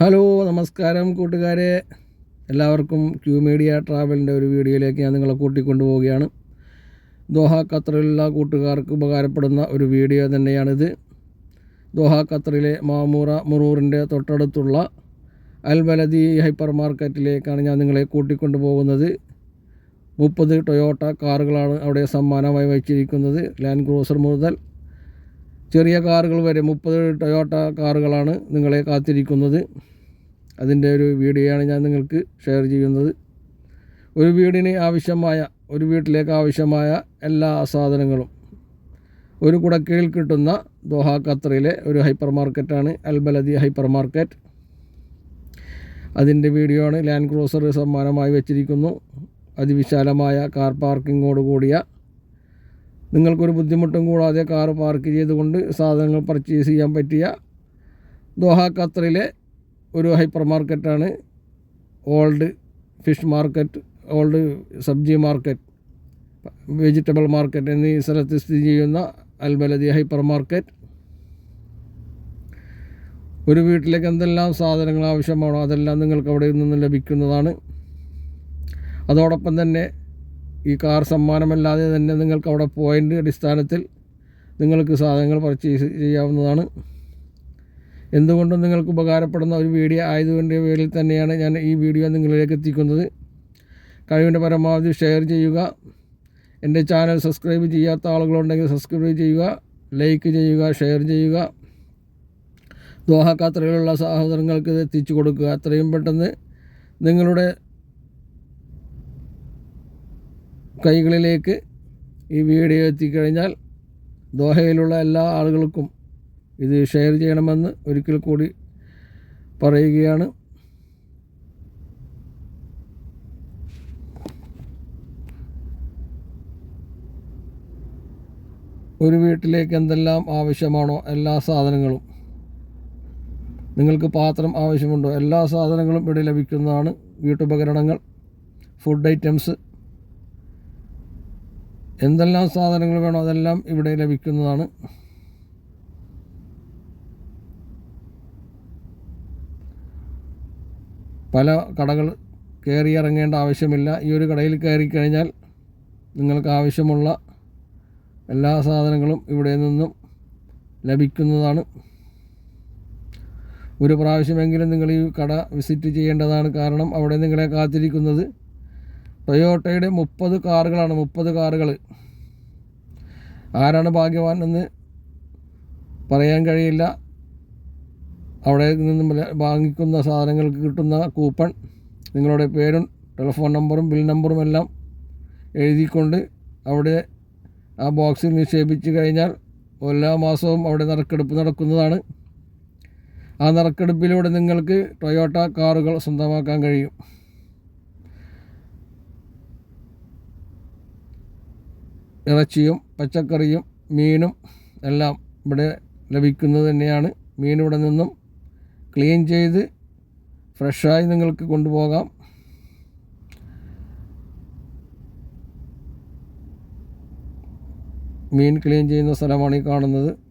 Hello നമസ്കാരം കൂട്ടുകാരെ. എല്ലാവർക്കും ക്യൂ മീഡിയ ട്രാവലിന്റെ ഒരു വീഡിയോയിലേക്ക് ഞാൻ നിങ്ങളെ കൂട്ടിക്കൊണ്ടു പോവുകയാണ്. ദോഹ ഖത്തറിലുള്ള കൂട്ടുകാർക്ക് ഉപകാരപ്പെടുന്ന ഒരു വീഡിയോ തന്നെയാണിത്. ദോഹ ഖത്തറിലെ മാമൂറ മുറൂറിന്റെ തൊട്ടടുത്തുള്ള അൽ ബലദി ഹൈപ്പർ മാർക്കറ്റിലേക്കാണ് ഞാൻ നിങ്ങളെ കൂട്ടിക്കൊണ്ടു പോകുന്നത്. മുപ്പത് ടൊയോട്ട കാറുകളാണ് അവിടെ സമ്മാനമായി വച്ചിരിക്കുന്നത്. ലാൻഡ് ക്രൂസർ മുതൽ ചെറിയ കാറുകൾ വരെ മുപ്പത് ടൊയോട്ട കാറുകളാണ് നിങ്ങളെ കാത്തിരിക്കുന്നത്. അതിന്റെ ഒരു വീഡിയോയാണ് ഞാൻ നിങ്ങൾക്ക് ഷെയർ ചെയ്യുന്നത്. ഒരു വീടിന് ആവശ്യമായ ഒരു വീട്ടിലേക്ക് ആവശ്യമായ എല്ലാ സാധനങ്ങളും. ഒരു കുടക്കീഴിൽ കിട്ടുന്ന ദോഹ ഖത്തറിലെ ഒരു ഹൈപ്പർ മാർക്കറ്റാണ് അൽബലദി ഹൈപ്പർ മാർക്കറ്റ് അതിന്റെ വീഡിയോ ആണ് ലാൻഡ് ക്രൂസർ സമ്മാനമായി വെച്ചിരിക്കുന്നു. അതിവിശാലമായ കാർ പാർക്കിങ്ങോട് കൂടിയ നിങ്ങൾക്കൊരു ബുദ്ധിമുട്ടും കൂടാതെ കാർ പാർക്ക് ചെയ്തുകൊണ്ട് സാധനങ്ങൾ പർച്ചേസ് ചെയ്യാൻ പറ്റിയ ദോഹ ഖത്തറിലെ ഒരു ഹൈപ്പർ മാർക്കറ്റാണ്. Old fish market old sabzi market vegetable market എന്നീ സ്ഥലത്ത് സ്ഥിതി ചെയ്യുന്ന അൽബലദി ഹൈപ്പർ മാർക്കറ്റ്. ഒരു വീട്ടിലേക്ക് എന്തെല്ലാം സാധനങ്ങൾ ആവശ്യമാണോ അതെല്ലാം നിങ്ങൾക്ക് അവിടെ നിന്ന് ലഭിക്കുന്നതാണ്. അതോടൊപ്പം തന്നെ ഈ കാർ സമ്മാനമല്ലാതെ തന്നെ നിങ്ങൾക്ക് അവിടെ പോയിന്റ് അടിസ്ഥാനത്തിൽ നിങ്ങൾക്ക് സാധനങ്ങൾ പർച്ചേസ് ചെയ്യാവുന്നതാണ്. എന്തുകൊണ്ടും നിങ്ങൾക്ക് ഉപകാരപ്പെടുന്ന ഒരു വീഡിയോ ആയതുകൊണ്ട് പേരിൽ തന്നെയാണ് ഞാൻ ഈ വീഡിയോ നിങ്ങളിലേക്ക് എത്തിക്കുന്നത്. കഴിവിന്റെ പരമാവധി ഷെയർ ചെയ്യുക. എന്റെ ചാനൽ സബ്സ്ക്രൈബ് ചെയ്യാത്ത ആളുകളുണ്ടെങ്കിൽ സബ്സ്ക്രൈബ് ചെയ്യുക ലൈക്ക് ചെയ്യുക ഷെയർ ചെയ്യുക. ദോഹ ഖത്തറിലുള്ള സഹോദരങ്ങൾക്ക് ഇത് എത്തിച്ചു കൊടുക്കുക. അത്രയും പെട്ടെന്ന് നിങ്ങളുടെ കൈകളിലേക്ക് ഈ വീഡിയോ എത്തിക്കഴിഞ്ഞാൽ ദോഹയിലുള്ള എല്ലാ ആളുകൾക്കും ഇത് ഷെയർ ചെയ്യണമെന്ന് ഒരിക്കൽ കൂടി പറയുകയാണ്. ഒരു വീട്ടിലേക്ക് എന്തെല്ലാം ആവശ്യമാണോ എല്ലാ സാധനങ്ങളും നിങ്ങൾക്ക് പാത്രം ആവശ്യമുണ്ടോ എല്ലാ സാധനങ്ങളും ഇവിടെ ലഭിക്കുന്നതാണ്. വീട്ടുപകരണങ്ങൾ ഫുഡ് ഐറ്റംസ് എന്തെല്ലാം സാധനങ്ങൾ വേണോ അതെല്ലാം ഇവിടെ ലഭിക്കുന്നതാണ്. പല കടകൾ കയറി ഇറങ്ങേണ്ട ആവശ്യമില്ല. ഈ ഒരു കടയിൽ കയറി കഴിഞ്ഞാൽ നിങ്ങൾക്ക് ആവശ്യമുള്ള എല്ലാ സാധനങ്ങളും ഇവിടെ നിന്നും ലഭിക്കുന്നതാണ്. ഒരു പ്രാവശ്യമെങ്കിലും നിങ്ങൾ ഈ കട വിസിറ്റ് ചെയ്യേണ്ടതാണ് കാരണം അവിടെ നിങ്ങളെ കാത്തിരിക്കുന്നത് ടൊയോട്ടയുടെ മുപ്പത് കാറുകളാണ് മുപ്പത് കാറുകൾ ആരാണ് ഭാഗ്യവാൻ എന്ന് പറയാൻ കഴിയില്ല. അവിടെ നിന്നും വാങ്ങിക്കുന്ന സാധനങ്ങൾക്ക് കിട്ടുന്ന കൂപ്പൺ നിങ്ങളുടെ പേരും ടെലിഫോൺ നമ്പറും ബിൽ നമ്പറും എല്ലാം എഴുതിക്കൊണ്ട് അവിടെ ആ ബോക്സിൽ നിക്ഷേപിച്ച് കഴിഞ്ഞാൽ എല്ലാ മാസവും അവിടെ നറുക്കെടുപ്പ് നടക്കുന്നതാണ്. ആ നറുക്കെടുപ്പിലൂടെ നിങ്ങൾക്ക് ടൊയോട്ട കാറുകൾ സ്വന്തമാക്കാൻ കഴിയും. ഇറച്ചിയും പച്ചക്കറിയും മീനും എല്ലാം ഇവിടെ ലഭിക്കുന്നത് തന്നെയാണ്. മീൻ ഇവിടെ നിന്നും ക്ലീൻ ചെയ്ത് ഫ്രഷായി നിങ്ങൾക്ക് കൊണ്ടുപോകാം. മീൻ ക്ലീൻ ചെയ്യുന്ന സ്ഥലമാണ് ഈ കാണുന്നത്.